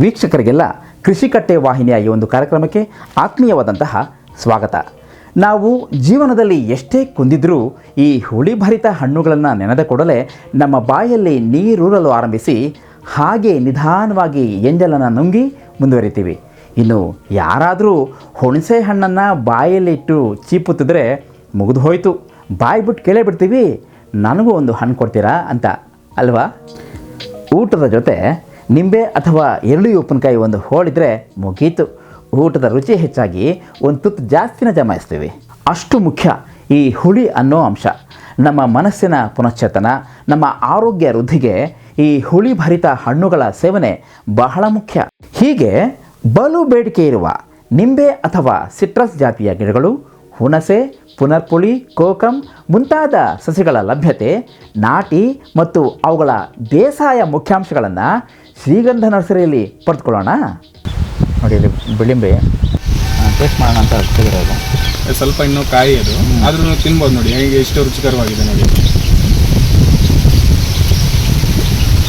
ವೀಕ್ಷಕರಿಗೆಲ್ಲ ಕೃಷಿಕಟ್ಟೆ ವಾಹಿನಿಯ ಈ ಒಂದು ಕಾರ್ಯಕ್ರಮಕ್ಕೆ ಆತ್ಮೀಯವಾದಂತಹ ಸ್ವಾಗತ. ನಾವು ಜೀವನದಲ್ಲಿ ಎಷ್ಟೇ ಕುಂದಿದ್ರೂ ಈ ಹುಳಿಭರಿತ ಹಣ್ಣುಗಳನ್ನು ನೆನೆದ ಕೂಡಲೇ ನಮ್ಮ ಬಾಯಲ್ಲಿ ನೀರೂರಲು ಆರಂಭಿಸಿ ಹಾಗೆ ನಿಧಾನವಾಗಿ ಎಂಜಲನ್ನು ನುಂಗಿ ಮುಂದುವರಿತೀವಿ. ಇನ್ನು ಯಾರಾದರೂ ಹುಣಸೆ ಹಣ್ಣನ್ನು ಬಾಯಲ್ಲಿಟ್ಟು ಚೀಪುತ್ತಿದ್ರೆ ಮುಗಿದು ಹೋಯಿತು. ಬಾಯಿ ಬಿಟ್ಟು ಕೇಳೇ ಬಿಡ್ತೀವಿ. ನನಗೂ ಒಂದು ಹಣ್ಣು ಕೊಡ್ತೀರಾ ಅಂತ. ಅಲ್ವಾ? ಊಟದ ಜೊತೆ ನಿಂಬೆ ಅಥವಾ ಎರಡೂ ಉಪ್ಪಿನಕಾಯಿ ಒಂದು ಹೋಳಿದ್ರೆ ಮುಗೀತು. ಊಟದ ರುಚಿ ಹೆಚ್ಚಾಗಿ ಒಂದು ತುತ್ತು ಜಾಸ್ತಿನ ಜಮಾಯಿಸ್ತೀವಿ. ಅಷ್ಟು ಮುಖ್ಯ ಈ ಹುಳಿ ಅನ್ನೋ ಅಂಶ. ನಮ್ಮ ಮನಸ್ಸಿನ ಪುನಶ್ಚೇತನ, ನಮ್ಮ ಆರೋಗ್ಯ ವೃದ್ಧಿಗೆ ಈ ಹುಳಿ ಭರಿತ ಹಣ್ಣುಗಳ ಸೇವನೆ ಬಹಳ ಮುಖ್ಯ. ಹೀಗೆ ಬಲು ಬೇಡಿಕೆ ಇರುವ ನಿಂಬೆ ಅಥವಾ ಸಿಟ್ರಸ್ ಜಾತಿಯ ಗಿಡಗಳು, ಹುಣಸೆ, ಪುನರ್ಪುಳಿ, ಕೋಕಂ ಮುಂತಾದ ಸಸಿಗಳ ಲಭ್ಯತೆ, ನಾಟಿ ಮತ್ತು ಅವುಗಳ ಬೇಸಾಯ ಮುಖ್ಯಾಂಶಗಳನ್ನು ಶ್ರೀಗಂಧ ನರ್ಸರಿಯಲ್ಲಿ ಪಡೆದುಕೊಳ್ಳೋಣ. ನೋಡಿ ಇಲ್ಲಿ ಬಿಳಿಂಬೆ ಟೇಸ್ಟ್ ಮಾಡೋಣ ಅಂತ ತೆಗೆರೋದು ಸ್ವಲ್ಪ ಇನ್ನೂ ಕಾಯಿ ಅದು. ಆದ್ರೂ ತಿನ್ಬೋದು ನೋಡಿ ಹೇಗೆ ಎಷ್ಟು ರುಚಿಕರವಾಗಿದೆ ನೋಡಿ.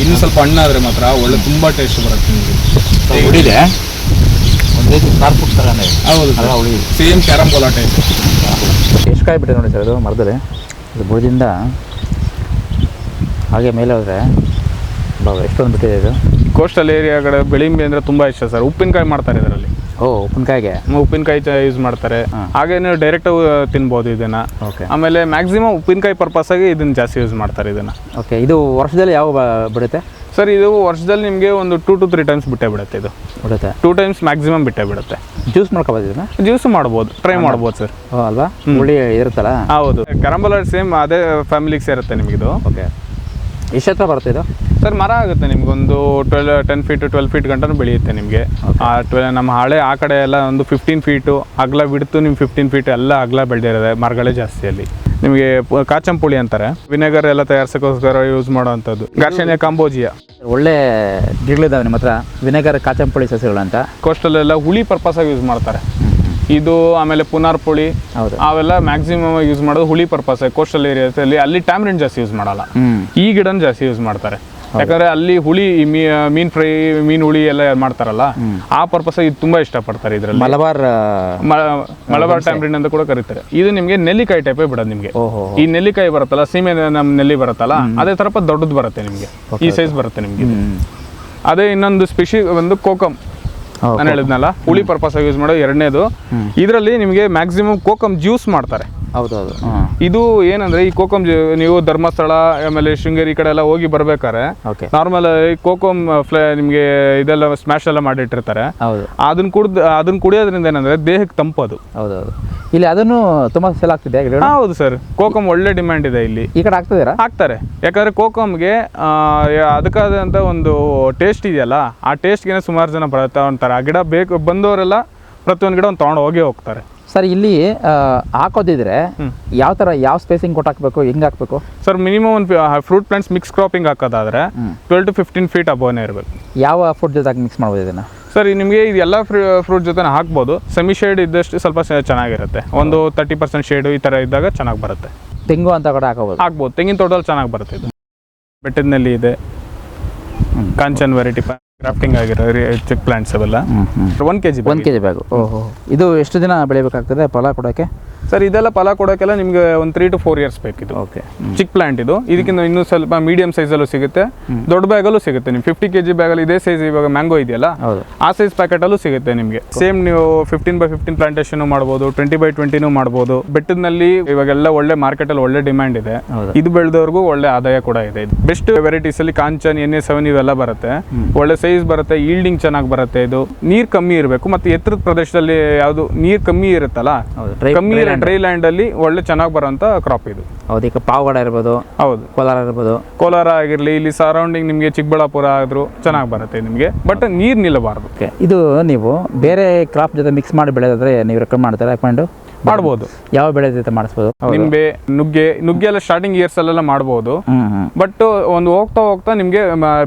ಇನ್ನು ಸ್ವಲ್ಪ ಹಣ್ಣಾದರೆ ಮಾತ್ರ ಒಳ್ಳೆ ತುಂಬ ಟೇಸ್ಟ್ ಬರುತ್ತೆ ನಿಮಗೆ ಉಳಿದೆ ಒಂದೇ ಕಾರ್ ಪುಟ್ ಥರನೇ ಹೌದು ಹುಳಿ. ಸೇಮ್ ಕ್ಯಾರಮ್ ಬೋಲಾ ಟೈಪ್ ಎಷ್ಟು ಕಾಯಿ ಬಿಟ್ಟಿದೆ ನೋಡಿ ಸರ್ ಅದು ಮರದಲ್ಲಿ. ಇದು ಬುಡದಿಂದ ಹಾಗೆ ಮೇಲೆ ಹೋದರೆ ಬಾಬಾ ಎಷ್ಟೊಂದು ಬಿಟ್ಟಿದೆ ಇದು. ಕೋಸ್ಟಲ್ ಏರಿಯಾಗಳ ಬೆಳಿಂಬೆ ಅಂದ್ರೆ ತುಂಬಾ ಇಷ್ಟ ಸರ್. ಉಪ್ಪಿನಕಾಯಿ ಮಾಡ್ತಾರೆ ಇದರಲ್ಲಿ. ಓ ಉಪ್ಪಿನಕಾಯಿಗೆ? ಉಪ್ಪಿನಕಾಯಿ ಯೂಸ್ ಮಾಡ್ತಾರೆ. ಹಾಗೆ ನೀವು ಡೈರೆಕ್ಟ್ ತಿನ್ಬೋದು ಇದನ್ನ. ಓಕೆ ಆಮೇಲೆ ಮ್ಯಾಕ್ಸಿಮಮ್ ಉಪ್ಪಿನಕಾಯಿ ಪರ್ಪಸ್ ಆಗಿ ಇದನ್ನ ಜಾಸ್ತಿ ಯೂಸ್ ಮಾಡ್ತಾರೆ ಇದನ್ನ. ಓಕೆ ಇದು ವರ್ಷದಲ್ಲಿ ಯಾವ ಬಿಡುತ್ತೆ? ಸರ್ ಇದು ವರ್ಷದಲ್ಲಿ ನಿಮಗೆ ಒಂದು ಟೂ ಟು ತ್ರೀ ಟೈಮ್ಸ್ ಬಿಟ್ಟೇ ಬಿಡುತ್ತೆ ಇದು. ಬಿಡುತ್ತೆ. ಟೂ ಟೈಮ್ಸ್ ಮ್ಯಾಕ್ಸಿಮಮ್ ಬಿಟ್ಟೇ ಬಿಡುತ್ತೆ. ಜ್ಯೂಸ್ ಮಾಡ್ಕೋಬೋದು ಇದನ್ನ? ಜ್ಯೂಸ್ ಮಾಡ್ಬೋದು ಟ್ರೈ ಮಾಡ್ಬೋದು ಸರ್. ಅಲ್ವಾ? ಹುಳಿ ಇರುತ್ತಲ್ಲ? ಹೌದು. ಕರಂಬಲ ಸೇಮ್ ಅದೇ ಫ್ಯಾಮಿಲಿಗೆ ಸೇರುತ್ತೆ ನಿಮಗಿದು ಓಕೆ ಎಷ್ಟು ಹತ್ರ ಬರುತ್ತೆ ಇದು? ಸರ್ ಮರ ಆಗುತ್ತೆ ನಿಮ್ಗೊಂದು twelve ten feet twelve feet ಗಂಟನೂ ಬೆಳೆಯುತ್ತೆ ನಿಮಗೆ. ಆ ಟ್ವೆ ನಮ್ಮ ಹಳೆ ಆ ಕಡೆ ಎಲ್ಲ ಒಂದು ಫಿಫ್ಟೀನ್ ಫೀಟು ಅಗಲ ಬಿಡ್ತು ನಿಮ್ಮ ಫಿಫ್ಟೀನ್ ಫೀಟ್ ಎಲ್ಲ ಅಗಲ ಬೆಳೆದಿರೋದೆ ಮರಗಳೇ ಜಾಸ್ತಿ ಅಲ್ಲಿ. ನಿಮಗೆ ಕಾಚಂಪುಳಿ ಅಂತಾರೆ. ವಿನೆಗರ್ ಎಲ್ಲ ತಯಾರಿಸೋಕ್ಕೋಸ್ಕರ ಯೂಸ್ ಮಾಡೋವಂಥದ್ದು ಗಾರ್ಷನ್ಯ ಕಾಂಬೋಜಿಯಾ. ಒಳ್ಳೆ ಗಿಡಗಳಿದ್ದಾವೆ ನಿಮ್ಮ ಹತ್ರ ವಿನೆಗರ್ ಕಾಚಂಪುಳಿ ಸಸ್ಯಗಳು ಅಂತ. ಕೋಸ್ಟಲ್ ಎಲ್ಲ ಹುಳಿ ಪರ್ಪಸ್ ಆಗಿ ಯೂಸ್ ಮಾಡ್ತಾರೆ. ಇದು ಆಮೇಲೆ ಪುನಾರ್ ಪುಳಿ ಅವೆಲ್ಲ ಮ್ಯಾಕ್ಸಿಮಮ್ ಯೂಸ್ ಮಾಡೋದು ಹುಳಿ ಪರ್ಪಸ್ ಕೋಸ್ಟಲ್ ಏರಿಯಾದಲ್ಲಿ ಅಲ್ಲಿ ಟ್ಯಾಮ್ರಿನ್ ಜಾಸ್ತಿ ಯೂಸ್ ಮಾಡಲ್ಲ. ಈ ಗಿಡನ ಜಾಸ್ತಿ ಯೂಸ್ ಮಾಡ್ತಾರೆ. ಯಾಕಂದ್ರೆ ಅಲ್ಲಿ ಹುಳಿ ಮೀನ್ ಫ್ರೈ ಮೀನ್ ಹುಳಿ ಎಲ್ಲ ಮಾಡ್ತಾರಲ್ಲ ಆ ಪರ್ಪಸ್ ಇದು ತುಂಬಾ ಇಷ್ಟಪಡ್ತಾರೆ ಇದರಲ್ಲಿ. ಮಲಬಾರ್ ಮಲಬಾರ್ ಟ್ಯಾಮ್ರಿನ್ ಅಂತ ಕೂಡ ಕರೀತಾರೆ. ಇದು ನಿಮ್ಗೆ ನೆಲ್ಲಿಕಾಯಿ ಟೈಪೇ ಬಿಡೋದು ನಿಮಗೆ. ಈ ನೆಲ್ಲಿಕಾಯಿ ಬರುತ್ತಲ್ಲ ಸೀಮೆ ನಮ್ ನೆಲ್ಲಿ ಬರುತ್ತಲ್ಲ ಅದೇ ತರಪ ದೊಡ್ಡದು ಬರುತ್ತೆ ನಿಮ್ಗೆ. ಈ ಸೈಜ್ ಬರುತ್ತೆ ನಿಮ್ಗೆ ಅದೇ ಇನ್ನೊಂದು ಸ್ಪೆಷಿ ಒಂದು ಕೋಕಮ್ ನಾನು ಹೇಳಿದ್ನಲ್ಲ ಹುಳಿ ಪರ್ಪಸ್ ಯೂಸ್ ಮಾಡೋ ಎರಡನೇದು. ಇದರಲ್ಲಿ ನಿಮಗೆ ಮ್ಯಾಕ್ಸಿಮಮ್ ಕೋಕಮ್ ಜ್ಯೂಸ್ ಮಾಡ್ತಾರೆ. ಹೌದು ಹೌದು ಇದು ಏನಂದ್ರೆ ಈ ಕೋಕಂ ನೀವು ಧರ್ಮಸ್ಥಳ ಆಮೇಲೆ ಶೃಂಗೇರಿ ಈ ಕಡೆ ಎಲ್ಲ ಹೋಗಿ ಬರ್ಬೇಕಾದ್ರೆ ನಾರ್ಮಲ್ ಕೋಕಂ ಫ್ಲೇ ನಿಮಗೆ ಇದೆಲ್ಲ ಸ್ಮ್ಯಾಶ್ ಎಲ್ಲ ಮಾಡಿಟ್ಟಿರ್ತಾರೆ. ಹೌದು. ಅದನ್ನ ಕುಡ್ದು ಅದನ್ನ ಕುಡಿಯೋದ್ರಿಂದ ಏನಂದ್ರೆ ದೇಹಕ್ಕೆ ತಂಪದು. ಹೌದೌದು. ಹೌದು ಇಲ್ಲಿ ಅದನ್ನು ತುಂಬಾ ಸೆಲ್ ಆಗ್ತಿದೆ ಹೌದು ಸರ್ ಕೋಕಮ್ ಒಳ್ಳೆ ಡಿಮ್ಯಾಂಡ್ ಇದೆ ಇಲ್ಲಿ. ಈ ಕಡೆ ಆಗ್ತಿದ್ದೀರಾ ಹಾಕ್ತಾರೆ ಯಾಕಂದ್ರೆ ಕೋಕಮ್ಗೆ ಅದಕ್ಕಾದಂತ ಒಂದು ಟೇಸ್ಟ್ ಇದೆಯಲ್ಲ ಆ ಟೇಸ್ಟ್ಗೆ ಸುಮಾರು ಜನ ಬರ್ತಾ ಅಂತಾರೆ ಆ ಗಿಡ ಬೇಕು ಬಂದವರೆಲ್ಲ ಪ್ರತಿಯೊಂದು ಗಿಡ ಒಂದು ತೊಗೊಂಡು ಹೋಗೇ ಹೋಗ್ತಾರೆ. ಸರ್ ಇಲ್ಲಿ ಹಾಕೋದಿದ್ರೆ ಯಾವ ತರ ಯಾವ ಸ್ಪೇಸಿಂಗ್ ಕೊಟ್ಟು ಹಾಕಬೇಕು ಹೆಂಗೆ ಹಾಕಬೇಕು? ಸರ್ ಮಿನಿಮಮ್ ಒಂದು ಫ್ರೂಟ್ ಪ್ಲಾಂಟ್ಸ್ ಮಿಕ್ಸ್ ಕ್ರಾಪಿಂಗ್ ಹಾಕೋದಾದ್ರೆ ಟ್ವೆಲ್ ಟು ಫಿಫ್ಟೀನ್ ಫೀಟ್ ಅಬೋನೇ ಇರಬೇಕು. ಯಾವ ಫುಡ್ ಜೊತೆ ಮಿಕ್ಸ್ ಮಾಡ್ಬೋದು ಇದನ್ನ? ಸರ್ ನಿಮಗೆ ಇದು ಎಲ್ಲ ಫ್ರೂಟ್ ಜೊತೆ ಹಾಕ್ಬೋದು. ಸೆಮಿ ಶೇಡ್ ಇದ್ದಷ್ಟು ಸ್ವಲ್ಪ ಚೆನ್ನಾಗಿರುತ್ತೆ. ಒಂದು ತರ್ಟಿ ಪರ್ಸೆಂಟ್ ಶೇಡ್ ಈ ಥರ ಇದ್ದಾಗ ಚೆನ್ನಾಗಿ ಬರುತ್ತೆ. ತೆಂಗು ಅಂತ ಕೂಡ ಹಾಕೋಬೋದು? ಹಾಕ್ಬೋದು. ತೆಂಗಿನ ತೋಟದಲ್ಲಿ ಚೆನ್ನಾಗಿ ಬರುತ್ತೆ ಇದು. ಬೆಟ್ಟದಲ್ಲಿ ಇದೆ. ಕಾಂಚನ್ ವೆರೈಟಿ ಕ್ರಾಫ್ಟಿಂಗ್ ಆಗಿರೋ ಚಿಕ್ ಪ್ಲಾಂಟ್ಸ್ ಅವೆಲ್ಲ. ಒನ್ ಕೆ ಜಿ ಒಂದು ಕೆ ಜಿ ಬ್ಯಾಗು ಓಹೋ. ಇದು ಎಷ್ಟು ದಿನ ಬೆಳಿಬೇಕಾಗ್ತದೆ ಫಲ ಕೊಡೋಕ್ಕೆ ಸರ್ ಇದೆಲ್ಲ ಫಲ ಕೊಡೋಕ್ಕೆಲ್ಲ ನಿಮಗೆ ಒಂದು ತ್ರೀ ಟು ಫೋರ್ ಇಯರ್ಸ್ ಬೇಕಿತ್ತು. ಓಕೆ ಚಿಕ್ ಪ್ಲಾಂಟ್ ಇದು. ಇದಕ್ಕಿಂತ ಇನ್ನೂ ಸ್ವಲ್ಪ ಮೀಡಿಯಂ ಸೈಜಲ್ಲೂ ಸಿಗುತ್ತೆ. ದೊಡ್ಡ ಬ್ಯಾಗಲ್ಲೂ ಸಿಗುತ್ತೆ. ನಿಮ್ಗೆ ಫಿಫ್ಟಿ ಕೆ ಜಿ ಬ್ಯಾಗಲ್ಲಿ ಇದೇ ಸೈಜ್ ಇವಾಗ ಮ್ಯಾಂಗೋ ಇದೆಯಲ್ಲ? ಆ ಸೈಜ್ ಪ್ಯಾಕೆಟಲ್ಲೂ ಸಿಗುತ್ತೆ ನಿಮಗೆ. ಸೇಮ್ ನೀವು ಫಿಫ್ಟೀನ್ ಬೈ ಫಿಫ್ಟೀನ್ ಪ್ಲಾಂಟೇಷನ್ ಮಾಡ್ಬೋದು ಟ್ವೆಂಟಿ ಬೈ ಟ್ವೆಂಟಿನೂ ಮಾಡ್ಬೋದು. ಬೆಟ್ಟದಲ್ಲಿ ಇವಾಗೆಲ್ಲ ಒಳ್ಳೆ ಮಾರ್ಕೆಟಲ್ಲಿ ಒಳ್ಳೆ ಡಿಮ್ಯಾಂಡ್ ಇದೆ. ಇದು ಬೆಳೆದವ್ರಿಗೂ ಒಳ್ಳೆ ಆದಾಯ ಕೂಡ ಇದೆ. ಇದು ಬೆಸ್ಟ್ ವೆರೈಟೀಸ್ ಅಲ್ಲಿ ಕಾಂಚನ್ ಎನ್ ಎ ಸೆವೆನ್ ಇವೆಲ್ಲ ಬರುತ್ತೆ. ಒಳ್ಳೆ ಸೈಜ್ ಬರುತ್ತೆ ಈಲ್ಡಿಂಗ್ ಚೆನ್ನಾಗಿ ಬರುತ್ತೆ ಇದು. ನೀರು ಕಮ್ಮಿ ಇರಬೇಕು. ಮತ್ತೆ ಎತ್ತರದ ಪ್ರದೇಶದಲ್ಲಿ ಯಾವುದು ನೀರು ಕಮ್ಮಿ ಇರುತ್ತಲ್ಲ? ಕಮ್ಮಿ ಡ್ರೈ ಲ್ಯಾಂಡ್ ಅಲ್ಲಿ ಒಳ್ಳೆ ಚೆನ್ನಾಗಿ ಬರೋಂಥ ಕ್ರಾಪ್ ಇದು. ಹೌದು ಈಗ ಪಾವಗಡ ಇರ್ಬೋದು ಹೌದು. ಕೋಲಾರ ಇರ್ಬೋದು. ಕೋಲಾರ ಆಗಿರಲಿ ಇಲ್ಲಿ ಸರೌಂಡಿಂಗ್ ನಿಮಗೆ ಚಿಕ್ಕಬಳ್ಳಾಪುರ ಆದ್ರೂ ಚೆನ್ನಾಗಿ ಬರುತ್ತೆ ನಿಮಗೆ ಬಟ್ ನೀರು ನಿಲ್ಲಬಾರದು. ಇದು ನೀವು ಬೇರೆ ಕ್ರಾಪ್ ಜೊತೆ ಮಿಕ್ಸ್ ಮಾಡಿ ಬೆಳೆದಾದ್ರೆ ನೀವು ರೆಕಮೆಂಡ್ ಮಾಡ್ತಾರೆ ರೆಕಮೆಂಡು ಮಾಡ್ಬೋದು. ಯಾವ ಬೆಳೆ ಜೊತೆ ಮಾಡಿಸ್ಬೋದು? ನಿಂಬೆ ನುಗ್ಗೆ ನುಗ್ಗೆ ಎಲ್ಲ ಸ್ಟಾರ್ಟಿಂಗ್ ಇಯರ್ಸ್ ಅಲ್ಲೆಲ್ಲ ಮಾಡ್ಬೋದು. ಬಟ್ ಒಂದು ಹೋಗ್ತಾ ಹೋಗ್ತಾ ನಿಮಗೆ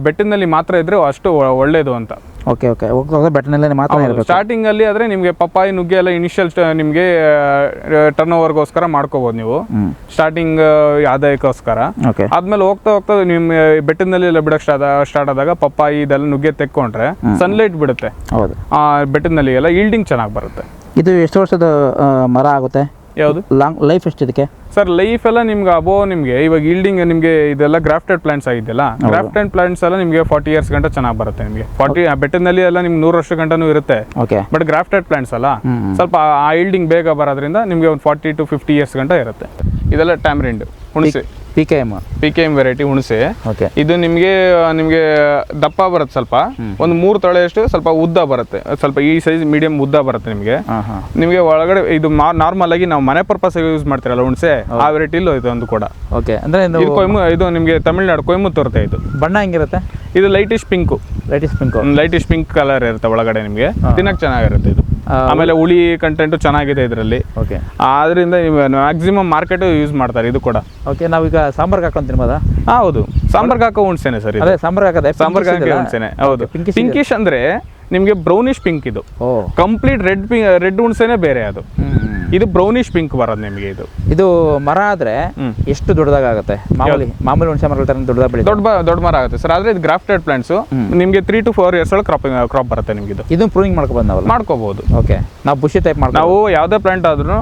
ಬೆಟ್ಟಿನಲ್ಲಿ ಮಾತ್ರ ಇದ್ರೆ ಅಷ್ಟು ಒಳ್ಳೇದು ಅಂತ. Okay okay. ಹೋಗ್ತಾ ಬೆಟ್ಟನಲ್ಲೇ ಮಾತ್ರ ಸ್ಟಾರ್ಟಿಂಗ್ ಅಲ್ಲಿ ಆದ್ರೆ ನಿಮಗೆ ಪಪ್ಪಾಯಿ ನುಗ್ಗೆ ಎಲ್ಲ ಇನಿಷಿಯಲ್ ನಿಮಗೆ ಟರ್ನ್ ಓವರ್ಗೋಸ್ಕರ ಮಾಡ್ಕೋಬಹುದು ನೀವು. ಸ್ಟಾರ್ಟಿಂಗ್ ಆದಾಯಕ್ಕೋಸ್ಕರ. ಆದ್ಮೇಲೆ ಹೋಗ್ತಾ ಹೋಗ್ತಾ ನಿಮ್ ಬೆಟ್ಟದಲ್ಲಿ ಎಲ್ಲ ಬಿಡಕ್ ಸ್ಟಾರ್ಟ್ ಸ್ಟಾರ್ಟ್ ಆದಾಗ ಪಪ್ಪಾಯಿ ಇದೆಲ್ಲ ನುಗ್ಗೆ ತೆಕ್ಕೊಂಡ್ರೆ ಸನ್ಲೈಟ್ ಬಿಡುತ್ತೆ. ಹೌದು. ಆ ಬೆಟ್ಟದಲ್ಲಿ ಎಲ್ಲ ಈಲ್ಡಿಂಗ್ ಚೆನ್ನಾಗಿ ಬರುತ್ತೆ. ಇದು ಎಷ್ಟು ವರ್ಷದ ಮರ ಆಗುತ್ತೆ? ಯಾವುದು? ಲಾಂಗ್ ಲೈಫ್ ಎಷ್ಟು ಇದಕ್ಕೆ? ಸರ್ ಲೈಫ್ ಎಲ್ಲ ನಿಮ್ಗೆ ಅಬೋ ನಿಮಗೆ ಇವಾಗ ಈಲ್ಡಿಂಗ್ ನಿಮಗೆ ಇದೆಲ್ಲ ಗ್ರಾಫ್ಟೆಡ್ ಪ್ಲಾಂಟ್ಸ್ ಆಗಿದೆಯಲ್ಲ ಗ್ರಾಫ್ಟೆಡ್ ಪ್ಲಾಂಟ್ಸ್ ಎಲ್ಲ ನಿಮಗೆ ಫಾರ್ಟಿ ಇಯರ್ಸ್ ಗಂಟ ಚೆನ್ನಾಗಿ ಬರುತ್ತೆ ನಿಮಗೆ. ಫಾರ್ಟಿ ಬೆಟ್ಟದಲ್ಲಿ ಎಲ್ಲ ನಿಮ್ಗೆ ನೂರು ವರ್ಷ ಗಂಟನೂ ಇರುತ್ತೆ. ಓಕೆ. ಬಟ್ ಗ್ರಾಫ್ಟೆಡ್ ಪ್ಲಾಂಟ್ಸ್ ಅಲ್ಲ. ಸ್ವಲ್ಪ ಆ ಈಲ್ಡಿಂಗ್ ಬೇಗ ಬರೋದ್ರಿಂದ ನಿಮಗೆ ಒಂದು ಫಾರ್ಟಿ ಟು ಫಿಫ್ಟಿ ಇಯರ್ಸ್ ಗಂಟ ಇರುತ್ತೆ. ಇದೆಲ್ಲ ಟ್ಯಾಮ್ರಿಂಡ್ ಹುಣಸೆ. P K M P K M variety ಹುಣಸೆ. ಓಕೆ ಇದು ನಿಮಗೆ ನಿಮಗೆ ದಪ್ಪ ಬರುತ್ತೆ ಸ್ವಲ್ಪ. ಒಂದು ಮೂರು ತಳೆಯಷ್ಟು ಸ್ವಲ್ಪ ಉದ್ದ ಬರುತ್ತೆ. ಸ್ವಲ್ಪ ಈ ಸೈಜ್ ಮೀಡಿಯಂ ಉದ್ದ ಬರುತ್ತೆ ನಿಮಗೆ. ನಿಮಗೆ ಒಳಗಡೆ ಇದು ನಾರ್ಮಲ್ ಆಗಿ ನಾವು ಮನೆ ಪರ್ಪಸ್ ಯೂಸ್ ಮಾಡ್ತೀರಲ್ಲ ಹುಣಸೆ ಆ ವೆರೈಟಿಲೂ ಇದು ಒಂದು ಕೂಡ. ಓಕೆ ಅಂದ್ರೆ ಇದು ಕೊಯ್ಮು ಇದು ನಿಮಗೆ ತಮಿಳ್ನಾಡು ಕೊಯ್ಮುತ್ತೂರುತ್ತೆ ಇದು. ಬಣ್ಣ ಹೆಂಗಿರುತ್ತೆ? ಇದು lightish pink lightish pink lightish pink colour ಇರುತ್ತೆ ಒಳಗಡೆ ನಿಮಗೆ. ತಿನ್ನಕ್ಕೆ ಚೆನ್ನಾಗಿರುತ್ತೆ ಇದು. ಆಮೇಲೆ ಹುಳಿ ಕಂಟೆಂಟು ಚೆನ್ನಾಗಿದೆ ಇದರಲ್ಲಿ. ಓಕೆ ಆದ್ರಿಂದ ಮ್ಯಾಕ್ಸಿಮಮ್ ಮಾರ್ಕೆಟ್ ಯೂಸ್ ಮಾಡ್ತಾರೆ ಇದು ಕೂಡ. ಓಕೆ ನಾವೀಗ ಸಾಂಬಾರ್ಗೆ ಹಾಕೊಂಡು ತಿನ್ಬೋದಾ ಹಾ, ಹೌದು. ಸಾಂಬಾರ್ಗೆ ಹಾಕೋ ಹುಣ್ಸೆನೆ ಸರ್ ಅದೇ ಸಾಂಬಾರ್ಗೆ ಹಾಕದೆ ಸಾಂಬಾರ್ಗೆ ಹಾಕೋ ಹುಣ್ಸೆನೆ ಹೌದು. ಪಿಂಕಿಶ್ ಅಂದ್ರೆ ನಿಮಗೆ ಬ್ರೌನಿಶ್ ಪಿಂಕ್ ಇದು. ಕಂಪ್ಲೀಟ್ ರೆಡ್ ಪಿಂಕ್ ರೆಡ್ ಹುಣ್ಸೆನೆ ಬೇರೆ ಅದು. ಇದು ಬ್ರೌನಿಶ್ ಪಿಂಕ್ ಬರೋದು ನಿಮಗೆ ಇದು. ಇದು ಮರ ಆದ್ರೆ. ಎಷ್ಟು ದೊಡ್ಡದಾಗುತ್ತೆ? ಮಾಮೂಲಿ ಮಾಮೂಲಿ ಹುಣಸೆ ಮರಗಳ ತರ ದೊಡ್ಡದಾಗ ಬೆಳಿ ದೊಡ್ಡ ದೊಡ್ಡ ಮರ ಆಗುತ್ತೆ ಸರ್. ಆದ್ರೆ ಇದು ಗ್ರಾಫ್ಟೆಡ್ ಪ್ಲಾಂಟ್ಸ್ ನಿಮಗೆ ತ್ರೀ ಟು ಫೋರ್ ಇಯರ್ಸ್ ಒಳಗೆ ಕ್ರಾಪ್ ಕ್ರಾಪ್ ಬರುತ್ತೆ ನಿಮಗೆ ಇದು. ಇದನ್ನು ಪ್ರೂನಿಂಗ್ ಮಾಡ್ಕೊಬೋದು ನಾವು ಮಾಡ್ಕೋಬಹುದು ಓಕೆ ನಾವು ಬುಷಿ ಟೈಪ್ ಮಾಡ್ತೀವಿ ನಾವು ಯಾವುದೇ ಪ್ಲಾಂಟ್ ಆದ್ರೂ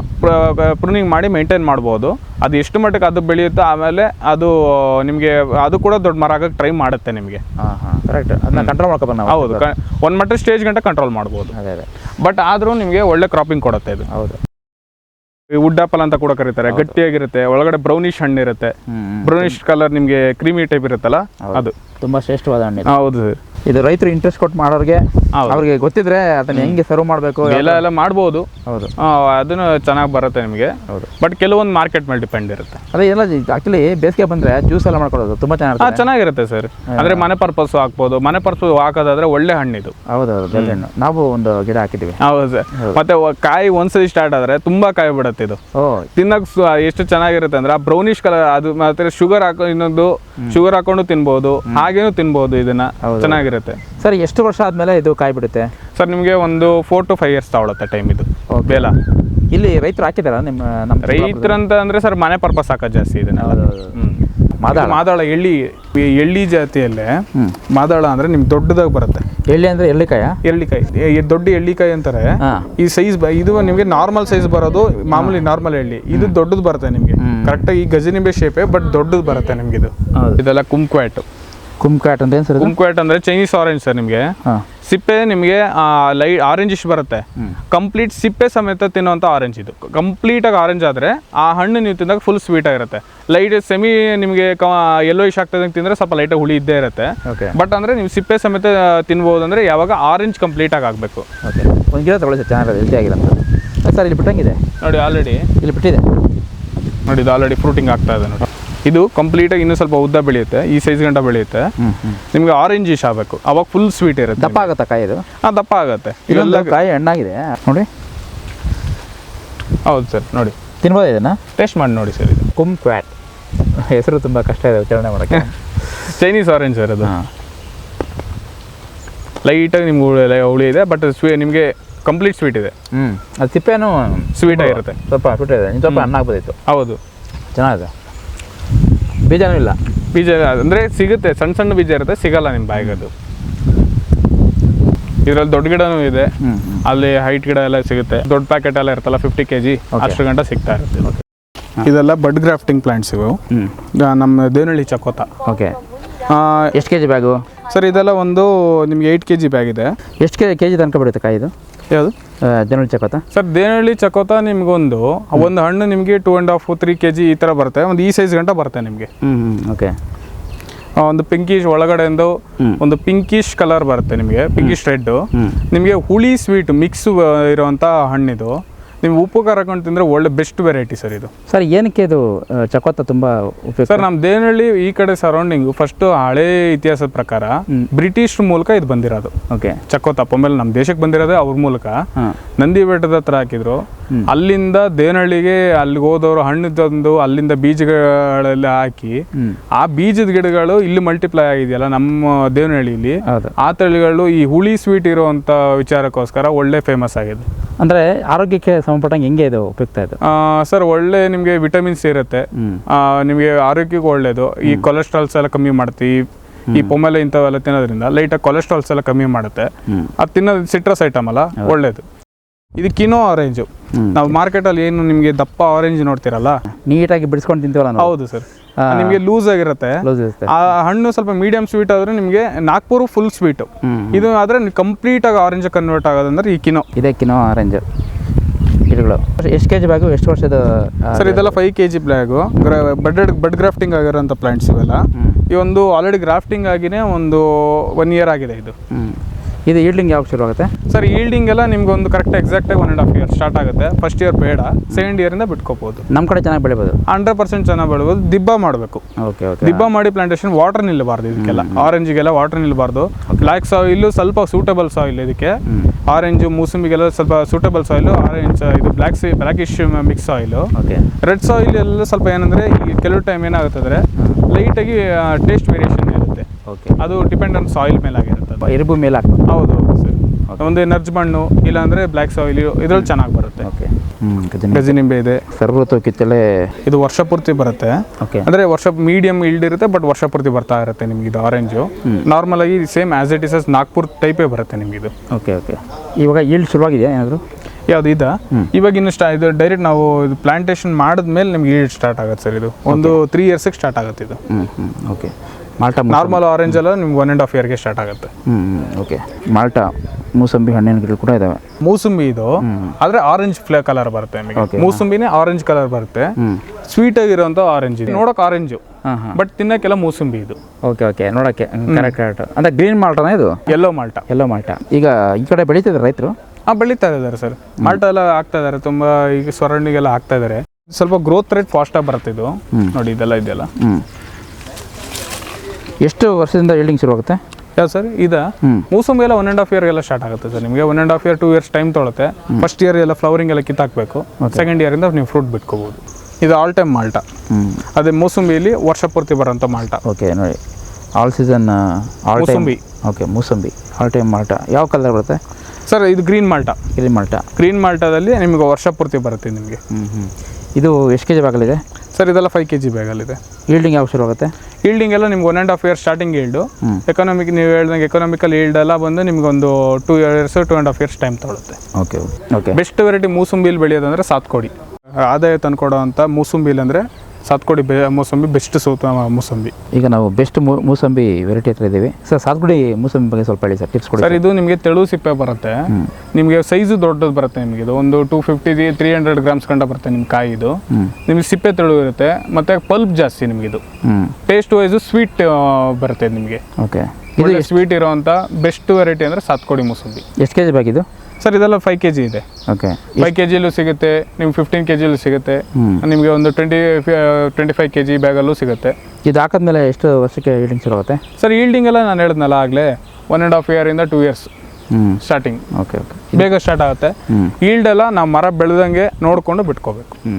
ಪ್ರೂನಿಂಗ್ ಮಾಡಿ ಮೇಂಟೈನ್ ಮಾಡ್ಬೋದು. ಅದು ಎಷ್ಟು ಮಟ್ಟಕ್ಕೆ ಅದು ಬೆಳೆಯುತ್ತೋ ಆಮೇಲೆ ಅದು ನಿಮಗೆ ಅದು ಕೂಡ ದೊಡ್ಡ ಮರ ಆಗಕ್ಕೆ ಟ್ರೈ ಮಾಡುತ್ತೆ ನಿಮಗೆ. ಹಾಂ ಹಾಂ. ಕರೆಕ್ಟ್ ಅದನ್ನ ಕಂಟ್ರೋಲ್ ಮಾಡ್ಕೊಬೋದು ನಾವು ಹೌದು. ಒಂದು ಮಟ್ಟ ಸ್ಟೇಜ್ ಗಂಟ ಕಂಟ್ರೋಲ್ ಮಾಡ್ಬೋದು. ಅದೇ ಅದೇ. ಬಟ್ ಆದ್ರೂ ನಿಮಗೆ ಒಳ್ಳೆ ಕ್ರಾಪಿಂಗ್ ಕೊಡುತ್ತೆ ಇದು. ಹೌದು. ವುಡ್ ಆಪಲ್ ಅಂತ ಕೂಡ ಕರೀತಾರೆ. ಗಟ್ಟಿಯಾಗಿರುತ್ತೆ ಒಳಗಡೆ ಬ್ರೌನಿಶ್ ಹಣ್ಣು ಇರುತ್ತೆ ಬ್ರೌನಿಶ್ ಕಲರ್ ನಿಮಗೆ ಕ್ರೀಮಿ ಟೈಪ್ ಇರುತ್ತಲ್ಲ ಅದು. ತುಂಬಾ ಶ್ರೇಷ್ಠವಾದ ಹಣ್ಣು. ಹೌದು. ಸರ್ ಇದು ರೈತರು ಇಂಟ್ರೆಸ್ಟ್ ಕೊಟ್ಟು ಮಾಡೋರಿಗೆ. ಅವ್ರಿಗೆ ಗೊತ್ತಿದ್ರೆ ಅದನ್ನ ಹೆಂಗೆ ಸರ್ವ್ ಮಾಡಬೇಕು ಎಲ್ಲ ಎಲ್ಲ ಮಾಡ್ಬೋದು. ಹೌದು. ಅದನ್ನು ಚೆನ್ನಾಗಿ ಬರುತ್ತೆ ನಿಮಗೆ. ಹೌದು. ಬಟ್ ಕೆಲವೊಂದು ಮಾರ್ಕೆಟ್ ಮೇಲೆ ಡಿಪೆಂಡ್ ಇರುತ್ತೆ. ಅದೇ ಎಲ್ಲ ಆಕ್ಚುಲಿ ಬೇಸಿಗೆ ಬಂದರೆ ಜ್ಯೂಸ್ ಎಲ್ಲ ಮಾಡ್ಕೊಳ್ಳೋದು ತುಂಬಾ ಚೆನ್ನಾಗಿ ಚೆನ್ನಾಗಿರುತ್ತೆ ಚೆನ್ನಾಗಿರುತ್ತೆ ಸರ್ ಅಂದ್ರೆ ಮನೆ ಪರ್ಪಸ್ ಹಾಕ್ಬೋದು. ಮನೆ ಪರ್ಪಸ್ ಹಾಕೋದಾದ್ರೆ ಒಳ್ಳೆ ಹಣ್ಣಿದು. ಹೌದು ಹೌದು ಹಣ್ಣು. ನಾವು ಒಂದು ಗಿಡ ಹಾಕಿದ್ದೀವಿ. ಹೌದು ಸರ್ ಮತ್ತೆ ಕಾಯಿ ಒಂದ್ಸರಿ ಸ್ಟಾರ್ಟ್ ಆದ್ರೆ ತುಂಬಾ ಕಾಯಿ ಬಿಡುತ್ತೆ ಇದು. ತಿನ್ನಕ್ಕೆ ತಿನ್ನಕ್ ಎಷ್ಟು ಚೆನ್ನಾಗಿರುತ್ತೆ ಅಂದ್ರೆ ಆ ಬ್ರೌನಿಶ್ ಕಲರ್ ಅದು ಮತ್ತೆ ಶುಗರ್ ಹಾಕೋ ಇನ್ನೊಂದು ಶುಗರ್ ಹಾಕೊಂಡು ತಿನ್ಬೋದು ಹಾಗೇನು ತಿನ್ಬೋದು ಇದನ್ನ ಚೆನ್ನಾಗಿರುತ್ತೆ. ಸರ್ ಎಷ್ಟು ವರ್ಷ ಆದ್ಮೇಲೆ ಇದು ಕಾಯಿ ಬಿಡುತ್ತೆ ಸರ್ ನಿಮಗೆ ಒಂದು ಫೋರ್ ಟು ಫೈವ್ ಇಯರ್ಸ್ ತಗೊಳುತ್ತೆ ಟೈಮ್ ಇದು. ಬೇಲ. ಇಲ್ಲಿ ರೈತರು ಹಾಕಿದಾರ ನಿಮ್ಮ ನಮ್ಮ ರೈತರಂತ ಅಂದ್ರೆ ಸರ್ ಮನೆ ಪರ್ಪಸ್ ಹಾಕೋದು ಜಾಸ್ತಿ ಇದನ್ನ. ಮಾದಾಳ. ಮಾದಾಳ ಎಳ್ಳಿ ಈ ಎಳ್ಳಿ ಜಾತಿಯಲ್ಲೇ ಮಾದಾಳ ಅಂದ್ರೆ ನಿಮ್ಗೆ ದೊಡ್ಡದಾಗಿ ಬರುತ್ತೆ. ಎಳ್ಳಿ ಅಂದ್ರೆ ಎಳ್ಳಿಕಾಯ? ಎಳ್ಳಿಕಾಯಿ. ದೊಡ್ಡ ಎಳ್ಳಿಕಾಯಿ ಅಂತಾರೆ. ಈ ಸೈಜ್ ಇದು ನಿಮಗೆ ನಾರ್ಮಲ್ ಸೈಜ್ ಬರೋದು ಮಾಮೂಲಿ ನಾರ್ಮಲ್ ಎಳ್ಳಿ. ಇದು ದೊಡ್ಡದು ಬರುತ್ತೆ ನಿಮಗೆ. ಕರೆಕ್ಟ್ ಈ ಗಜನಿಂಬೆ ಶೇಪೆ ಬಟ್ ದೊಡ್ಡದು ಬರುತ್ತೆ ನಿಮ್ಗೆ ಇದು. ಇದೆಲ್ಲ ಕುಂಕ್ವಾಟ್ ಕುಮ್ಕಾಟ್ ಅಂದ್ರೆ ಏನು ಸರ್ ಕುಂಕ್ವಾಟ್ ಅಂದ್ರೆ ಚೈನೀಸ್ ಆರೆಂಜ್ ಸರ್ ನಿಮಗೆ. ಸಿಪ್ಪೆ ನಿಮಗೆ ಲೈ ಆರೆಂಜಿಶ್ ಬರುತ್ತೆ. ಕಂಪ್ಲೀಟ್ ಸಿಪ್ಪೆ ಸಮೇತ ತಿನ್ನುವಂಥ ಆರೆಂಜ್ ಇದು. ಕಂಪ್ಲೀಟಾಗಿ ಆರೆಂಜ್ ಆದರೆ ಆ ಹಣ್ಣು ನೀವು ತಿಂದಾಗ ಫುಲ್ ಸ್ವೀಟ್ ಆಗಿರುತ್ತೆ. ಲೈಟ್ ಸೆಮಿ ನಿಮಗೆ ಎಲ್ಲೋ ಇಶ್ ಆಗ್ತದೆ ತಿಂದರೆ ಸ್ವಲ್ಪ ಲೈಟಾಗಿ ಹುಳಿ ಇದ್ದೇ ಇರುತ್ತೆ. ಬಟ್ ಅಂದರೆ ನೀವು ಸಿಪ್ಪೆ ಸಮೇತ ತಿನ್ಬೋದು ಅಂದರೆ ಯಾವಾಗ ಆರೆಂಜ್ ಕಂಪ್ಲೀಟಾಗಿ ಆಗಬೇಕು. ಓಕೆ ಒಂದು ಗಿಡ ತಗೊಳ್ಳಿ ಸರ್ ಚೆನ್ನಾಗಿದೆ ಹೆಲ್ತಿ ಆಗಿರೋಂಥ ಸರ್ ಇಲ್ಲಿ ಬಿಟ್ಟಂಗಿದೆ. ನೋಡಿ ಆಲ್ರೆಡಿ ಇಲ್ಲಿ ಬಿಟ್ಟಿದೆ. ನೋಡಿ ಇದು ಆಲ್ರೆಡಿ ಫ್ರೂಟಿಂಗ್ ಆಗ್ತಾ ಇದೆ ನೋಡಿ. ಇದು ಕಂಪ್ಲೀಟಾಗಿ ಇನ್ನೂ ಸ್ವಲ್ಪ ಉದ್ದ ಬೆಳೆಯುತ್ತೆ ಈ ಸೈಜ್ ಗಂಟ ಬೆಳೆಯುತ್ತೆ. ನಿಮಗೆ ಆರೆಂಜ್ ಇಶ್ ಆಗಬೇಕು. ಅವಾಗ ಫುಲ್ ಸ್ವೀಟ್ ಇರುತ್ತೆ ದಪ್ಪ ಆಗುತ್ತೆ ಕಾಯಿ ಇದು? ಹಾಂ ದಪ್ಪ ಆಗುತ್ತೆ. ಇವೆಲ್ಲ ಕಾಯಿ ಹಣ್ಣಾಗಿದೆ. ನೋಡಿ. ಹೌದು ಸರ್ ನೋಡಿ. ತಿನ್ಬೋದು ಇದನ್ನ? ಟೇಸ್ಟ್ ಮಾಡಿ ನೋಡಿ ಸರ್ ಇದು. ಕುಮ್ ಕ್ವಾಟ್ ಹೆಸರು ತುಂಬ ಕಷ್ಟ ಇದೆ ಉಚ್ಚಾರಣೆ ಮಾಡೋಕ್ಕೆ. ಚೈನೀಸ್ ಆರೆಂಜ್ ಸರ್ ಅದು. ಲೈಟಾಗಿ ನಿಮ್ಗೆ ಹುಳಿ ಹುಳಿ ಇದೆ ಬಟ್ ಸ್ವೀ ನಿಮಗೆ ಕಂಪ್ಲೀಟ್ ಸ್ವೀಟ್ ಇದೆ. ಹ್ಞೂ ಅದು ಸಿಪ್ಪೆನೂ ಸ್ವೀಟ್ ಆಗಿರುತ್ತೆ. ಸ್ವಲ್ಪ ಸ್ವೀಟ್ ಇದೆ. ಸ್ವಲ್ಪ ಆಗ್ಬೋದಿತ್ತು ಹೌದು. ಚೆನ್ನಾಗಿದೆ. ಬೀಜನೂ ಇಲ್ಲ. ಬೀಜ ಅಂದರೆ ಸಿಗುತ್ತೆ. ಸಣ್ಣ ಸಣ್ಣ ಬೀಜ ಇರುತ್ತೆ. ಸಿಗಲ್ಲ ನಿಮ್ಮ ಬಾಯಿಗದು ಅದು. ಇದರಲ್ಲಿ ದೊಡ್ಡ ಗಿಡನೂ ಇದೆ. ಅಲ್ಲಿ ಹೈಟ್ ಗಿಡ ಎಲ್ಲ ಸಿಗುತ್ತೆ. ದೊಡ್ಡ ಪ್ಯಾಕೆಟ್ ಎಲ್ಲ ಇರ್ತಲ್ಲ ಫಿಫ್ಟಿ ಕೆ ಜಿ ಅಷ್ಟು ಗಂಟ ಸಿಗ್ತಾ ಇರುತ್ತೆ. ಇದೆಲ್ಲ ಬಡ್ ಗ್ರಾಫ್ಟಿಂಗ್ ಪ್ಲಾಂಟ್ಸ್ ಇವು. ನಮ್ಮ ದೇನಳ್ಳಿ ಚಕೋತ ಓಕೆ ಎಷ್ಟು ಕೆ ಜಿ ಬ್ಯಾಗು ಸರ್ ಇದೆಲ್ಲ ಒಂದು ನಿಮ್ಗೆ ಏಯ್ಟ್ ಕೆ ಜಿ ಬ್ಯಾಗ್ ಇದೆ. ಎಷ್ಟು ಕೆ ಕೆ ಜಿ ತನಕ ಬರುತ್ತೆ ಕಾಯಿ ಇದು? ಯಾವುದು? ಜನರಲ್ ಚಕೋತ ಸರ್ ದೇನಹಳ್ಳಿ ಚಕೋತ ನಿಮ್ಗೊಂದು ಒಂದು ಹಣ್ಣು ನಿಮಗೆ two and half three K G ಈ ಥರ ಬರುತ್ತೆ. ಒಂದು ಈ ಸೈಜ್ ಗಂಟ ಬರುತ್ತೆ ನಿಮಗೆ. ಓಕೆ ಒಂದು ಪಿಂಕಿಶ್ ಒಳಗಡೆಯಿಂದ ಒಂದು ಪಿಂಕಿಶ್ ಕಲರ್ ಬರುತ್ತೆ ನಿಮಗೆ ಪಿಂಕಿಶ್ ರೆಡ್ ನಿಮಗೆ ಹುಳಿ ಸ್ವೀಟ್ ಮಿಕ್ಸ್ ಇರುವಂಥ ಹಣ್ಣಿದು. ನೀವು ಉಪ್ಪು ಖಾರ ಹಾಕೊಂಡು ತಿಂದರೆ ಒಳ್ಳೆ ಬೆಸ್ಟ್ ವೆರೈಟಿ ಸರ್ ಇದು. ಸರ್ ಏನಕ್ಕೆ ಇದು ಚಕೋತ ತುಂಬ ಉಪಯೋಗ ಸರ್ ನಮ್ಮ ದೇನಹಳ್ಳಿ ಈ ಕಡೆ ಸರೌಂಡಿಂಗ್ ಫಸ್ಟ್ ಹಳೆ ಇತಿಹಾಸದ ಪ್ರಕಾರ ಬ್ರಿಟಿಷ್ ಮೂಲಕ ಇದು ಬಂದಿರೋದು. ಓಕೆ ಚಕೋತ ಆಮೇಲೆ ನಮ್ಮ ದೇಶಕ್ಕೆ ಬಂದಿರೋದೇ ಅವ್ರ ಮೂಲಕ. ನಂದಿ ಬೆಟ್ಟದ ಹತ್ರ ಹಾಕಿದ್ರು. ಅಲ್ಲಿಂದ ದೇನಹಳ್ಳಿಗೆ ಅಲ್ಲಿಗೆ ಹೋದವರು ಹಣ್ಣು ತಂದು ಅಲ್ಲಿಂದ ಬೀಜಗಳೆಲ್ಲ ಹಾಕಿ ಆ ಬೀಜದ ಗಿಡಗಳು ಇಲ್ಲಿ ಮಲ್ಟಿಪ್ಲೈ ಆಗಿದೆಯಲ್ಲ ನಮ್ಮ ದೇವನಹಳ್ಳಿಲಿ. ಆ ತಳಿಗಳು ಈ ಹುಳಿ ಸ್ವೀಟ್ ಇರುವಂತ ವಿಚಾರಕ್ಕೋಸ್ಕರ ಒಳ್ಳೆ ಫೇಮಸ್ ಆಗಿದೆ ಅಂದ್ರೆ ಆರೋಗ್ಯಕ್ಕೆ ಸಂಬಂಧಪಟ್ಟಂಗೆ ಹೆಂಗೆ ಇದು ಉಪಯುಕ್ತ ಇದು? ಸರ್ ಒಳ್ಳೆ ನಿಮಗೆ ವಿಟಮಿನ್ಸ್ ಇರುತ್ತೆ. ನಿಮಗೆ ಆರೋಗ್ಯಕ್ಕೂ ಒಳ್ಳೆಯದು ಈ ಕೊಲೆಸ್ಟ್ರಾಲ್ಸ್ ಎಲ್ಲ ಕಮ್ಮಿ ಮಾಡುತ್ತೆ ಈ ಈ ಪೊಮೆಲೆ ಇಂಥವೆಲ್ಲ ತಿನ್ನೋದ್ರಿಂದ ಲೈಟಾಗಿ ಕೊಲೆಸ್ಟ್ರಾಲ್ಸ್ ಎಲ್ಲ ಕಮ್ಮಿ ಮಾಡುತ್ತೆ. ಅದು ತಿನ್ನೋದು ಸಿಟ್ರಸ್ ಐಟಮ್ ಅಲ್ಲ ಒಳ್ಳೇದು. ಇದು ಕಿನೋ ಆರೆಂಜು. ನಾವು ಮಾರ್ಕೆಟಲ್ಲಿ ಏನು ನಿಮಗೆ ದಪ್ಪ ಆರೆಂಜ್ ನೋಡ್ತೀರಲ್ಲ? ನೀಟಾಗಿ ಬಿಡಿಸ್ಕೊಂಡು ತಿಂತೀವಲ್ಲ ಹೌದು ಸರ್. ನಿಮಗೆ ಲೂಸ್ ಆಗಿರುತ್ತೆ. ಆ ಹಣ್ಣು ಸ್ವಲ್ಪ ಮೀಡಿಯಂ ಸ್ವೀಟ್ ಆದ್ರೆ ನಿಮಗೆ ನಾಗ್ಪುರ್ ಫುಲ್ ಸ್ವೀಟ್ ಇದು ಆದ್ರೆ ಕಂಪ್ಲೀಟ್ ಆಗಿ ಆರೆಂಜ್ ಕನ್ವರ್ಟ್ ಆಗೋದಂದ್ರೆ ಈ ಕಿನೋ. ಇದೇ ಕಿನೋ ಆರೆಂಜ್ ಗಿಡಗಳು. ಎಷ್ಟು ಕೆ ಜಿ ಬ್ಯಾಗು ಎಷ್ಟು ವರ್ಷದ ಸರ್ ಇದೆಲ್ಲ ಫೈವ್ ಕೆ ಜಿ ಬ್ಯಾಗು ಬಡ್ ಬಡ್ ಗ್ರಾಫ್ಟಿಂಗ್ ಆಗಿರೋಂಥ ಪ್ಲಾಂಟ್ಸ್ ಇವೆಲ್ಲ. ಈ ಒಂದು ಆಲ್ರೆಡಿ ಗ್ರಾಫ್ಟಿಂಗ್ ಆಗಿನೇ ಒಂದು ಒನ್ ಇಯರ್ ಆಗಿದೆ ಇದು. ಇದು ಈಲ್ಡಿಂಗ್ ಯಾವಾಗ ಶುರು ಆಗುತ್ತೆ? ಸರ್ ಈಲ್ಡಿಂಗ್ ಎಲ್ಲ ನಿಮ್ಗೆ ಒಂದು correct ಎಕ್ಸಾಕ್ಟಾಗಿ one and half year start ಆಗುತ್ತೆ. ಫಸ್ಟ್ ಇಯರ್ ಬೇಡ ಸೆಕೆಂಡ್ ಇಯರಿಂದ ಬಿಟ್ಕೋಬಹುದು ನಮ್ಮ ಕಡೆ ಚೆನ್ನಾಗಿ ಬೆಳಿಬೋದು? ಹಂಡ್ರೆಡ್ ಪರ್ಸೆಂಟ್ ಚೆನ್ನಾಗಿ ಬೆಳಿಬೋದು. ದಿಬ್ಬ ಮಾಡಬೇಕು. Okay okay. ದಿಬ್ಬ ಮಾಡಿ ಪ್ಲಾಂಟೇಶನ್ ವಾಟರ್ ನಿಲ್ಲಬಾರ್ದು ಇದಕ್ಕೆಲ್ಲ. ಆರೆಂಜಿಗೆಲ್ಲ ವಾಟರ್ ನಿಲ್ಲಬಾರ್ದು. ಬ್ಲ್ಯಾಕ್ ಸಾಯಿಲು ಸ್ವಲ್ಪ ಸೂಟಬಲ್ ಸಾಯಿಲ್ ಇದಕ್ಕೆ. ಆರೆಂಜು ಮೂಸಂಬಿಗೆಲ್ಲ ಸ್ವಲ್ಪ ಸೂಟಬಲ್ ಸಾಯಿಲ್ ಆರೆಂಜ್ ಇದು black C blackish mix oil okay red soil ಎಲ್ಲ ಸ್ವಲ್ಪ ಏನಂದರೆ ಈ ಕೆಲವು ಟೈಮ್ ಏನಾಗುತ್ತೆ ಅಂದರೆ ಲೈಟಾಗಿ ಟೇಸ್ಟ್ ವೇರಿಯೇಷನ್ ಇರುತ್ತೆ. ಓಕೆ ಅದು ಡಿಪೆಂಡ್ ಆನ್ ಸಾಯಿಲ್ ಮೇಲೆ ಇರುಬು ಮೇಲೆ ಹಾಕ್ಬೇಕು ಹೌದು ಸರ್. ಒಂದು ನರ್ಜ್ ಮಣ್ಣು ಇಲ್ಲಾಂದರೆ ಬ್ಲ್ಯಾಕ್ ಸಾಯಿಲ್ ಇದ್ರಲ್ಲಿ ಚೆನ್ನಾಗಿ ಬರುತ್ತೆ. ಓಕೆ ಗಜಿನಿಂಬೆ. ಇದೆ. ಸರ್ವತೋ ಕಿತ್ತಲೆ ಇದು ವರ್ಷ ಪೂರ್ತಿ ಬರುತ್ತೆ. ಓಕೆ ಅಂದರೆ ವರ್ಷ ಮೀಡಿಯಂ ಇಲ್ಡ್ ಇರುತ್ತೆ ಬಟ್ ವರ್ಷ ಪೂರ್ತಿ ಬರ್ತಾ ಇರುತ್ತೆ ನಿಮ್ಗೆ ಇದು ಆರೆಂಜು ನಾರ್ಮಲ್ ಆಗಿ same as it is as Nagpur ಟೈಪೇ ಬರುತ್ತೆ ನಿಮ್ಗೆ ಇದು. ಓಕೆ ಓಕೆ ಇವಾಗ ಈಲ್ಡ್ ಶುರುವಾಗಿದೆಯಾ ಏನಾದರೂ? ಯಾವ್ದು ಇದ? ಇವಾಗ ಇನ್ನು ಸ್ಟಾ ಇದು ಡೈರೆಕ್ಟ್ ನಾವು ಇದು ಪ್ಲಾಂಟೇಶನ್ ಮಾಡಿದ್ಮೇಲೆ ನಿಮ್ಗೆ ಈಲ್ಡ್ ಸ್ಟಾರ್ಟ್ ಆಗುತ್ತೆ ಸರ್ ಇದು. ಒಂದು ತ್ರೀ ಇಯರ್ಸಿಗೆ ಸ್ಟಾರ್ಟ್ ಆಗುತ್ತೆ ಇದು. ಹ್ಞೂ ಹ್ಞೂ ಓಕೆ ಮಾಲ್ಟಾ ನಾರ್ಮಲ್ ಆರೆಂಜ್ ಎಲ್ಲ ನಿಮ್ಗೆ ಒನ್ ಆ್ಯಂಡ್ ಹಾಫ್ ಇಯರ್ಗೆ ಸ್ಟಾರ್ಟ್ ಆಗುತ್ತೆ. ಹ್ಞೂ ಓಕೆ ಮಾಲ್ಟಾ ಮೂಸಂಬಿ ಹಣ್ಣಿನ ಗಿಡ ಕೂಡ ಇದಾವೆ. ಮೂಸಂಬಿ ಇದು ಆದ್ರೆ ಆರೆಂಜ್ ಫ್ಲೇ ಕಲರ್ ಬರುತ್ತೆ ನಿಮಗೆ. ಮೂಸಂಬಿನೇ ಆರೆಂಜ್ ಕಲರ್ ಬರುತ್ತೆ. ಸ್ವೀಟ್ ಆಗಿರುವಂತ ಆರೆಂಜ್ ಇದು. ನೋಡೋಕೆ ಆರೆಂಜು ಬಟ್ ತಿನ್ನಕ್ಕೆಲ್ಲ ಮೂಸಂಬಿ ಇದು. ಓಕೆ ಓಕೆ ನೋಡೋಕೆ. ಕರೆಕ್ಟ್ ಕರೆಕ್ಟ್ ಅಂದರೆ ಗ್ರೀನ್ ಮಾಲ್ಟನ ಇದು? ಎಲ್ಲೋ ಮಾಲ್ಟಾ. ಎಲ್ಲೋ ಮಾಲ್ಟಾ. ಈಗ ಈ ಕಡೆ ಬೆಳೀತಿದ್ದಾರೆ ರೈತರು? ಹಾ ಬೆಳೀತಾ ಇದ್ದಾರೆ ಸರ್. ಮಾಲ್ಟ ಎಲ್ಲ ಆಗ್ತಾ ಇದಾರೆ ತುಂಬಾ ಈಗ ಸ್ವರ್ಣಿಗೆಲ್ಲ ಆಗ್ತಾ ಇದ್ದಾರೆ. ಸ್ವಲ್ಪ ಗ್ರೋತ್ ರೇಟ್ ಫಾಸ್ಟಾಗಿ ಆಗಿ ಬರುತ್ತೆ ಇದು. ನೋಡಿ ಇದೆಲ್ಲ ಇದೆಯಲ್ಲ. ಎಷ್ಟು ವರ್ಷದಿಂದ ಈಲ್ಡಿಂಗ್ ಶುರುವಾಗುತ್ತೆ? ಯಾವ ಸರ್ ಇದು. ಮೂಸಂಬಿ ಎಲ್ಲ ಒನ್ ಆ್ಯಂಡ್ ಹಾಫ್ ಇಯರ್ ಎಲ್ಲ ಸ್ಟಾರ್ಟ್ ಆಗುತ್ತೆ ಸರ್. ನಿಮಗೆ one and half year two years time ತೊಳುತ್ತೆ. First year ಎಲ್ಲ ಫ್ಲವರಿಂಗ್ ಎಲ್ಲ ಕಿತ್ತಾಕಬೇಕು. ಸೆಕೆಂಡ್ ಇಯರಿಂದ ನೀವು ಫ್ರೂಟ್ ಬಿಟ್ಕೋಬೋದು. ಇದು ಆಲ್ ಟೈಮ್ ಮಾಲ್ಟ ಹ್ಞೂ ಅದೇ ಮೂಸಂಬಿಯಲ್ಲಿ ವರ್ಷ ಪೂರ್ತಿ ಬರೋಂಥ ಮಾಲ್ಟ ಓಕೆ ನೋಡಿ. ಆಲ್ ಸೀಸನ್ ಆಲ್ ಮೂಸಂಬಿ. ಓಕೆ ಮೂಸಂಬಿ. ಆಲ್ ಟೈಮ್ ಮಾಲ್ಟಾ ಯಾವ ಕಲರ್ ಬರುತ್ತೆ? ಸರ್ ಇದು ಗ್ರೀನ್ ಮಾಲ್ಟ ಗ್ರೀನ್ ಮಾಲ್ಟಾ ಗ್ರೀನ್ ಮಾಲ್ಟದಲ್ಲಿ ನಿಮಗೆ ವರ್ಷ ಪೂರ್ತಿ ಬರುತ್ತೆ ನಿಮಗೆ. ಹ್ಞೂ ಹ್ಞೂ ಇದು ಎಷ್ಟು ಕೆ ಜಿ ಬಾಗಲಿದೆ? ಸರ್ ಇದೆಲ್ಲ ಫೈವ್ ಕೆ ಜಿ ಬ್ಯಾಗಲ್ಲಿದೆ ಈಲ್ಡಿಂಗ್ ಯಾವ ಶುರು ಆಗುತ್ತೆ? ಈಲ್ಡಿಂಗ್ ಎಲ್ಲ ನಿಮ್ಗೆ one and half year starting yield. Economic ನೀವು ಹೇಳ್ದಂಗೆ ಎಕನಾಮಿಕಲ್ ಈಲ್ಡ್ ಎಲ್ಲ ಬಂದು ನಿಮ್ಗೆ ಒಂದು two years two and half years time ತಗೊಳುತ್ತೆ. ಓಕೆ ಓಕೆ ಬೆಸ್ಟ್ ವೆರೈಟಿ ಮೂಸಂಬಿಲ್ ಬೆಳೆಯೋದಂದ್ರೆ ಸಾತ್ಕೋಡಿ. ಆದಾಯ ತಂದುಕೊಡೋ ಅಂತ ಮೂಸಂಬಿಲ್ ಅಂದರೆ ಸಾತ್ಕೋಡಿ ಬೆ ಮೂಸಂಬಿ ಬೆಸ್ಟ್ ಸೌತ್ ಮೂಸಂಬಿ. ಈಗ ನಾವು ಬೆಸ್ಟ್ ಮೂಸಂಬಿ ವೆರೈಟಿ ಹತ್ರ ಇದ್ದೀವಿ. ಸರ್ ಸಾತ್ಗುಡಿ ಮೂಸಂಬಿ ಬಗ್ಗೆ ಸ್ವಲ್ಪ ಹೇಳಿ ಸರ್ ಟಿಪ್ಸ್ ಕೊಡಿ ಸರ್ ಇದು ನಿಮಗೆ ತೆಳು ಸಿಪ್ಪೆ ಬರುತ್ತೆ. ನಿಮಗೆ ಸೈಜು ದೊಡ್ಡದು ಬರುತ್ತೆ ನಿಮಗೆ ಇದು. ಒಂದು two fifty three hundred grams ಕಂಡ ಬರುತ್ತೆ ನಿಮ್ಮ ಕಾಯಿ ಇದು. ನಿಮಗೆ ಸಿಪ್ಪೆ ತೆಳು ಇರುತ್ತೆ ಮತ್ತೆ ಪಲ್ಪ್ ಜಾಸ್ತಿ ನಿಮಗೆ ಇದು. ಹ್ಞೂ ಟೇಸ್ಟ್ ವೈಸು ಸ್ವೀಟ್ ಬರುತ್ತೆ ನಿಮಗೆ. ಓಕೆ ಇದು ಸ್ವೀಟ್ ಇರೋವಂಥ ಬೆಸ್ಟ್ ವೆರೈಟಿ ಅಂದ್ರೆ ಸಾತ್ಕೋಡಿ ಮೂಸಂಬಿ. ಎಷ್ಟು ಕೆ ಜಿ ಬಾಗಿದು ಸರ್ ಇದೆಲ್ಲ ಫೈವ್ ಕೆ ಜಿ ಇದೆ. ಓಕೆ ಫೈವ್ ಕೆ ಜಿಲೂ ಸಿಗುತ್ತೆ ನಿಮ್ಗೆ ಫಿಫ್ಟೀನ್ ಕೆ ಜಿಲೂ ಸಿಗುತ್ತೆ ನಿಮಗೆ ಒಂದು twenty twenty five K G ಬ್ಯಾಗಲ್ಲೂ ಸಿಗುತ್ತೆ. ಇದು ಹಾಕಿದ್ಮೇಲೆ ಎಷ್ಟು ವರ್ಷಕ್ಕೆ ಈಲ್ಡಿಂಗ್ ಸಿಗುತ್ತೆ ಸರ್ ಈಲ್ಡಿಂಗ್ ಎಲ್ಲ ನಾನು ಹೇಳಿದ್ನಲ್ಲ ಆಗಲೇ one and half ಇಯರಿಂದ two years starting okay okay ಬೇಗ ಸ್ಟಾರ್ಟ್ ಆಗುತ್ತೆ. ಈಲ್ಡೆಲ್ಲ ಈಲ್ಡ್ ಎಲ್ಲ ನಾವು ಮರ ಬೆಳೆದಂಗೆ ನೋಡಿಕೊಂಡು ಬಿಟ್ಕೋಬೇಕು. ಹ್ಞೂ